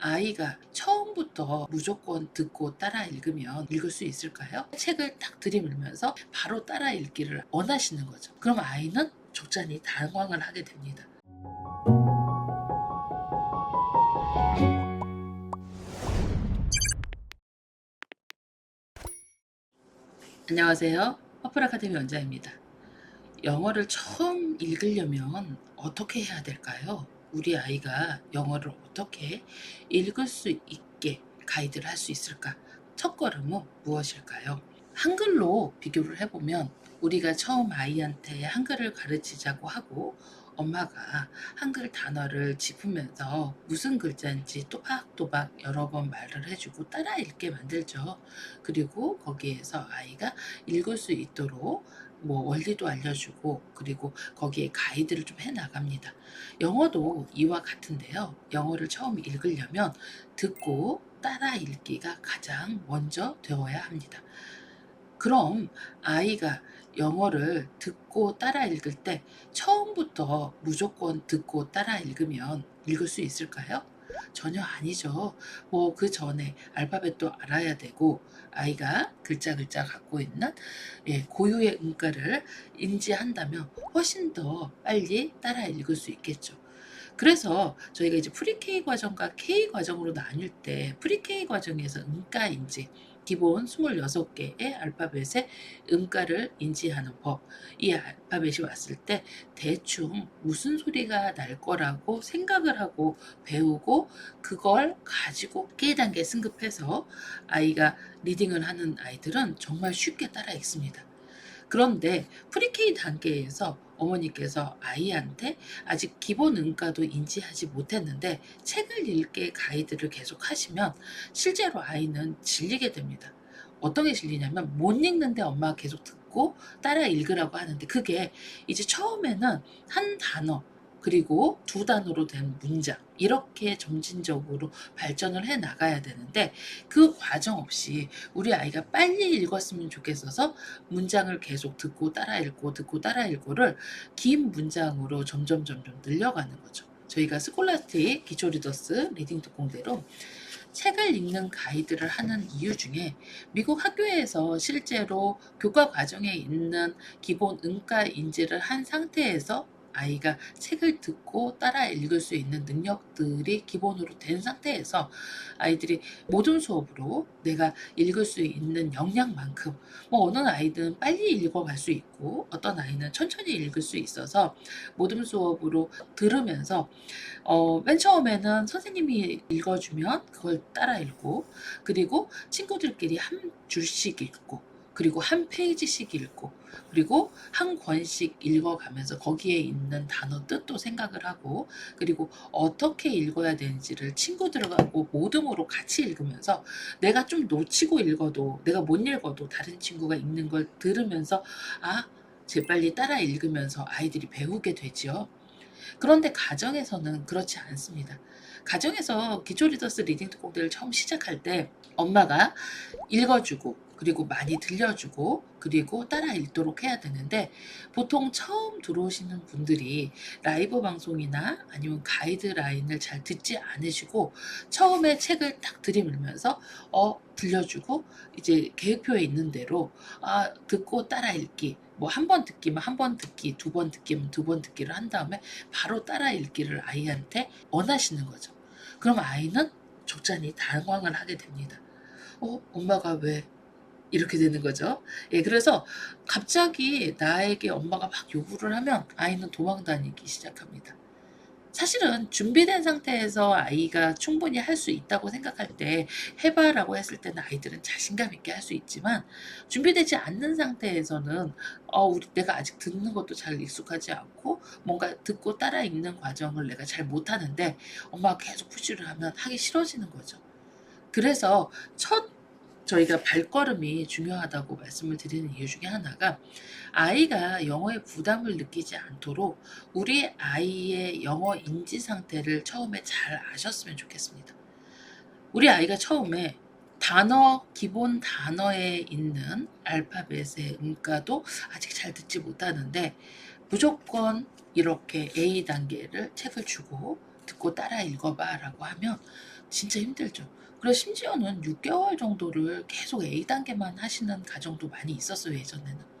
아이가 처음부터 무조건 듣고 따라 읽으면 읽을 수 있을까요? 책을 딱 들이밀면서 바로 따라 읽기를 원하시는 거죠. 그럼 아이는 족잔이 당황을 하게 됩니다. 안녕하세요. 퍼플 아카데미 원장입니다. 영어를 처음 읽으려면 어떻게 해야 될까요? 우리 아이가 영어를 어떻게 읽을 수 있게 가이드를 할 수 있을까? 첫 걸음은 무엇일까요? 한글로 비교를 해보면 우리가 처음 아이한테 한글을 가르치자고 하고 엄마가 한글 단어를 짚으면서 무슨 글자인지 또박또박 여러 번 말을 해주고 따라 읽게 만들죠. 그리고 거기에서 아이가 읽을 수 있도록 뭐 원리도 알려주고 그리고 거기에 가이드를 좀 해 나갑니다. 영어도 이와 같은데요. 영어를 처음 읽으려면 듣고 따라 읽기가 가장 먼저 되어야 합니다. 그럼 아이가 영어를 듣고 따라 읽을 때 처음부터 무조건 듣고 따라 읽으면 읽을 수 있을까요? 전혀 아니죠. 뭐 그 전에 알파벳도 알아야 되고 아이가 글자 글자 갖고 있는 예, 고유의 음가를 인지한다면 훨씬 더 빨리 따라 읽을 수 있겠죠. 그래서 저희가 이제 프리K 과정과 K 과정으로 나뉠 때 프리K 과정에서 음가 인지 기본 26개의 알파벳의 음가를 인지하는 법. 이 알파벳이 왔을 때 대충 무슨 소리가 날 거라고 생각을 하고 배우고 그걸 가지고 K단계 승급해서 아이가 리딩을 하는 아이들은 정말 쉽게 따라 읽습니다. 그런데 프리K 단계에서 어머니께서 아이한테 아직 기본 음가도 인지하지 못했는데 책을 읽게 가이드를 계속 하시면 실제로 아이는 질리게 됩니다. 어떤 게 질리냐면 못 읽는데 엄마가 계속 듣고 따라 읽으라고 하는데 그게 이제 처음에는 한 단어 그리고 두 단어로 된 문장 이렇게 점진적으로 발전을 해 나가야 되는데 그 과정 없이 우리 아이가 빨리 읽었으면 좋겠어서 문장을 계속 듣고 따라 읽고 듣고 따라 읽고를 긴 문장으로 점점 점점 늘려가는 거죠. 저희가 스콜라스틱 기초 리더스 리딩 특공대로 책을 읽는 가이드를 하는 이유 중에 미국 학교에서 실제로 교과 과정에 있는 기본 음가 인지를 한 상태에서 아이가 책을 듣고 따라 읽을 수 있는 능력들이 기본으로 된 상태에서 아이들이 모든 수업으로 내가 읽을 수 있는 역량만큼 뭐 어느 아이는 빨리 읽어갈 수 있고 어떤 아이는 천천히 읽을 수 있어서 모든 수업으로 들으면서 어, 맨 처음에는 선생님이 읽어주면 그걸 따라 읽고 그리고 친구들끼리 한 줄씩 읽고 그리고 한 페이지씩 읽고 그리고 한 권씩 읽어가면서 거기에 있는 단어 뜻도 생각을 하고 그리고 어떻게 읽어야 되는지를 친구들하고 모듬으로 같이 읽으면서 내가 좀 놓치고 읽어도 내가 못 읽어도 다른 친구가 읽는 걸 들으면서 아 재빨리 따라 읽으면서 아이들이 배우게 되지요. 그런데 가정에서는 그렇지 않습니다. 가정에서 기초 리더스 리딩 특공대를 처음 시작할 때 엄마가 읽어주고 그리고 많이 들려주고 그리고 따라 읽도록 해야 되는데 보통 처음 들어오시는 분들이 라이브 방송이나 아니면 가이드라인을 잘 듣지 않으시고 처음에 책을 딱 들이밀면서 어 들려주고 이제 계획표에 있는 대로 아 듣고 따라 읽기 뭐 한 번 듣기면 한 번 듣기 두 번 듣기면 두 번 듣기를 한 다음에 바로 따라 읽기를 아이한테 원하시는 거죠. 그럼 아이는 족잔이 당황을 하게 됩니다. 어 엄마가 왜 이렇게 되는 거죠. 예, 그래서 갑자기 나에게 엄마가 막 요구를 하면 아이는 도망 다니기 시작합니다. 사실은 준비된 상태에서 아이가 충분히 할 수 있다고 생각할 때 해봐라고 했을 때는 아이들은 자신감 있게 할 수 있지만 준비되지 않는 상태에서는 어, 우리 내가 아직 듣는 것도 잘 익숙하지 않고 뭔가 듣고 따라 읽는 과정을 내가 잘 못하는데 엄마가 계속 푸시를 하면 하기 싫어지는 거죠. 그래서 첫 저희가 발걸음이 중요하다고 말씀을 드리는 이유 중에 하나가 아이가 영어에 부담을 느끼지 않도록 우리 아이의 영어 인지 상태를 처음에 잘 아셨으면 좋겠습니다. 우리 아이가 처음에 단어, 기본 단어에 있는 알파벳의 음가도 아직 잘 듣지 못하는데 무조건 이렇게 A 단계를 책을 주고 듣고 따라 읽어봐 라고 하면 진짜 힘들죠. 그래서 심지어는 6개월 정도를 계속 A단계만 하시는 가정도 많이 있었어요, 예전에는.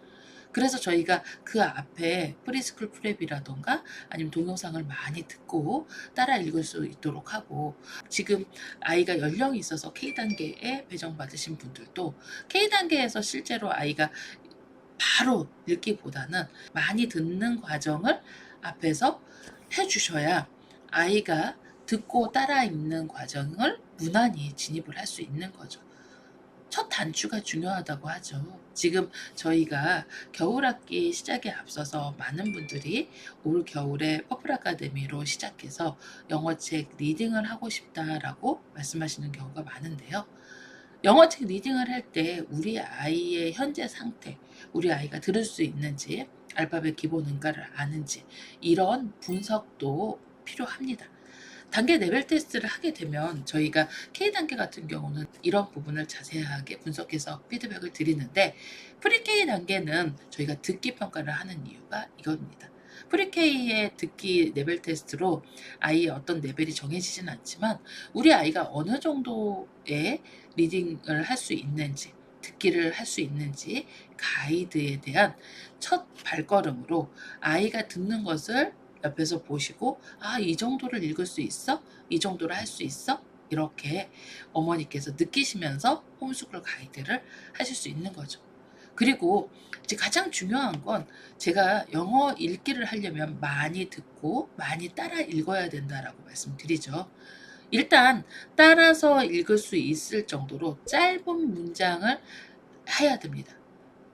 그래서 저희가 그 앞에 프리스쿨 프랩이라던가 아니면 동영상을 많이 듣고 따라 읽을 수 있도록 하고 지금 아이가 연령이 있어서 K단계에 배정받으신 분들도 K단계에서 실제로 아이가 바로 읽기보다는 많이 듣는 과정을 앞에서 해주셔야 아이가 듣고 따라 읽는 과정을 무난히 진입을 할 수 있는 거죠. 첫 단추가 중요하다고 하죠. 지금 저희가 겨울 학기 시작에 앞서서 많은 분들이 올 겨울에 퍼플 아카데미로 시작해서 영어책 리딩을 하고 싶다라고 말씀하시는 경우가 많은데요. 영어책 리딩을 할 때 우리 아이의 현재 상태, 우리 아이가 들을 수 있는지, 알파벳 기본 응가를 아는지, 이런 분석도 필요합니다. 단계 레벨 테스트를 하게 되면 저희가 K단계 같은 경우는 이런 부분을 자세하게 분석해서 피드백을 드리는데 프리-K 단계는 저희가 듣기 평가를 하는 이유가 이겁니다. 프리-K의 듣기 레벨 테스트로 아이의 어떤 레벨이 정해지진 않지만 우리 아이가 어느 정도의 리딩을 할 수 있는지 듣기를 할 수 있는지 가이드에 대한 첫 발걸음으로 아이가 듣는 것을 옆에서 보시고 아 이 정도를 읽을 수 있어? 이 정도를 할 수 있어? 이렇게 어머니께서 느끼시면서 홈스쿨 가이드를 하실 수 있는 거죠. 그리고 이제 가장 중요한 건 제가 영어 읽기를 하려면 많이 듣고 많이 따라 읽어야 된다라고 말씀드리죠. 일단 따라서 읽을 수 있을 정도로 짧은 문장을 해야 됩니다.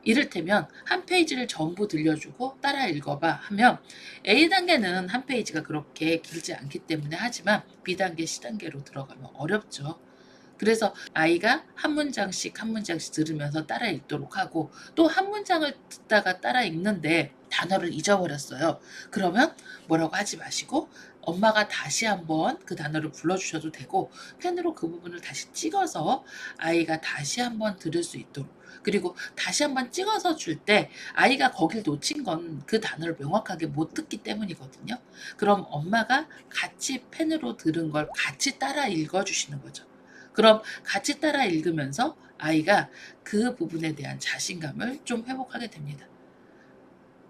이를테면 한 페이지를 전부 들려주고 따라 읽어봐 하면 A단계는 한 페이지가 그렇게 길지 않기 때문에 하지만 B단계, C단계로 들어가면 어렵죠. 그래서 아이가 한 문장씩 한 문장씩 들으면서 따라 읽도록 하고 또 한 문장을 듣다가 따라 읽는데 단어를 잊어버렸어요. 그러면 뭐라고 하지 마시고 엄마가 다시 한번 그 단어를 불러주셔도 되고 펜으로 그 부분을 다시 찍어서 아이가 다시 한번 들을 수 있도록 그리고 다시 한번 찍어서 줄 때 아이가 거길 놓친 건 그 단어를 명확하게 못 듣기 때문이거든요. 그럼 엄마가 같이 펜으로 들은 걸 같이 따라 읽어주시는 거죠. 그럼 같이 따라 읽으면서 아이가 그 부분에 대한 자신감을 좀 회복하게 됩니다.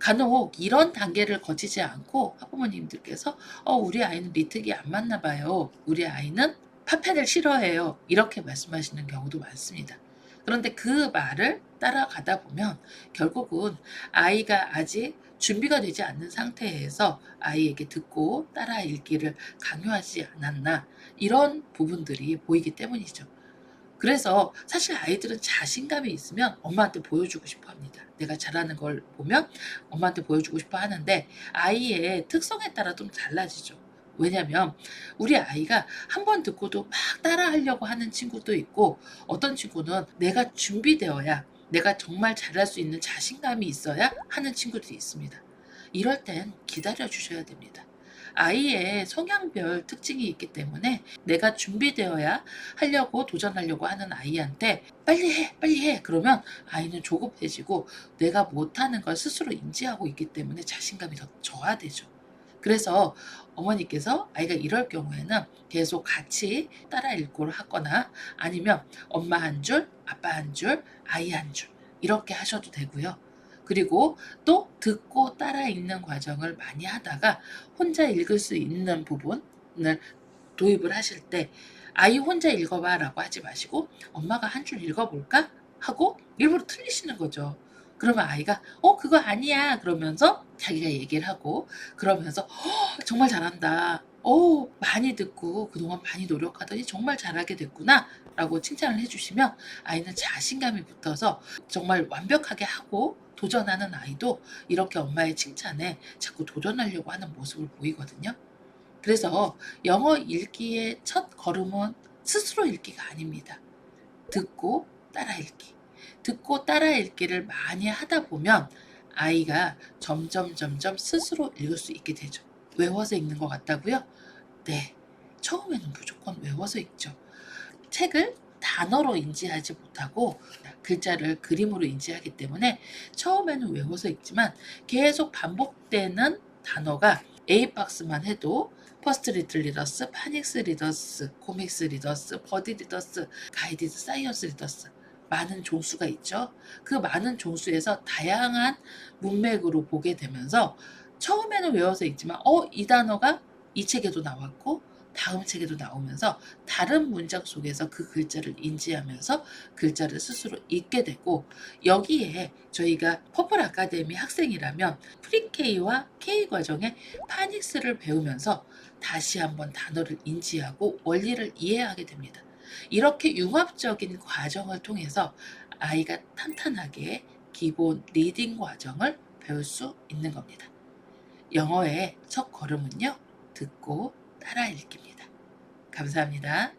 간혹 이런 단계를 거치지 않고 학부모님들께서 어, 우리 아이는 리특이 안 맞나 봐요. 우리 아이는 파펜을 싫어해요. 이렇게 말씀하시는 경우도 많습니다. 그런데 그 말을 따라가다 보면 결국은 아이가 아직 준비가 되지 않는 상태에서 아이에게 듣고 따라 읽기를 강요하지 않았나 이런 부분들이 보이기 때문이죠. 그래서 사실 아이들은 자신감이 있으면 엄마한테 보여주고 싶어 합니다. 내가 잘하는 걸 보면 엄마한테 보여주고 싶어 하는데 아이의 특성에 따라 좀 달라지죠. 왜냐면 우리 아이가 한 번 듣고도 막 따라 하려고 하는 친구도 있고 어떤 친구는 내가 준비되어야 내가 정말 잘할 수 있는 자신감이 있어야 하는 친구들이 있습니다. 이럴 땐 기다려 주셔야 됩니다. 아이의 성향별 특징이 있기 때문에 내가 준비되어야 하려고 도전하려고 하는 아이한테 빨리 해, 빨리 해. 그러면 아이는 조급해지고 내가 못하는 걸 스스로 인지하고 있기 때문에 자신감이 더 저하되죠. 그래서 어머니께서 아이가 이럴 경우에는 계속 같이 따라 읽고를 하거나 아니면 엄마 한 줄, 아빠 한 줄, 아이 한 줄 이렇게 하셔도 되고요. 그리고 또 듣고 따라 읽는 과정을 많이 하다가 혼자 읽을 수 있는 부분을 도입을 하실 때 아이 혼자 읽어봐 라고 하지 마시고 엄마가 한 줄 읽어볼까? 하고 일부러 틀리시는 거죠. 그러면 아이가 어 그거 아니야 그러면서 자기가 얘기를 하고 그러면서 어, 정말 잘한다. 어 많이 듣고 그동안 많이 노력하더니 정말 잘하게 됐구나 라고 칭찬을 해주시면 아이는 자신감이 붙어서 정말 완벽하게 하고 도전하는 아이도 이렇게 엄마의 칭찬에 자꾸 도전하려고 하는 모습을 보이거든요. 그래서 영어 읽기의 첫 걸음은 스스로 읽기가 아닙니다. 듣고 따라 읽기. 듣고 따라 읽기를 많이 하다 보면 아이가 점점 점점 스스로 읽을 수 있게 되죠. 외워서 읽는 것 같다고요? 네. 처음에는 무조건 외워서 읽죠. 책을 단어로 인지하지 못하고 글자를 그림으로 인지하기 때문에 처음에는 외워서 읽지만 계속 반복되는 단어가 A 박스만 해도 퍼스트 리틀 리더스, 파닉스 리더스, 코믹스 리더스, 버디 리더스, 가이디드 사이언스 리더스 많은 종수가 있죠. 그 많은 종수에서 다양한 문맥으로 보게 되면서 처음에는 외워서 읽지만 어 이 단어가 이 책에도 나왔고 다음 책에도 나오면서 다른 문장 속에서 그 글자를 인지하면서 글자를 스스로 읽게 되고 여기에 저희가 퍼플 아카데미 학생이라면 프리K와 K 과정의 파닉스를 배우면서 다시 한번 단어를 인지하고 원리를 이해하게 됩니다. 이렇게 융합적인 과정을 통해서 아이가 탄탄하게 기본 리딩 과정을 배울 수 있는 겁니다. 영어의 첫 걸음은요, 듣고 따라 읽기입니다. 감사합니다.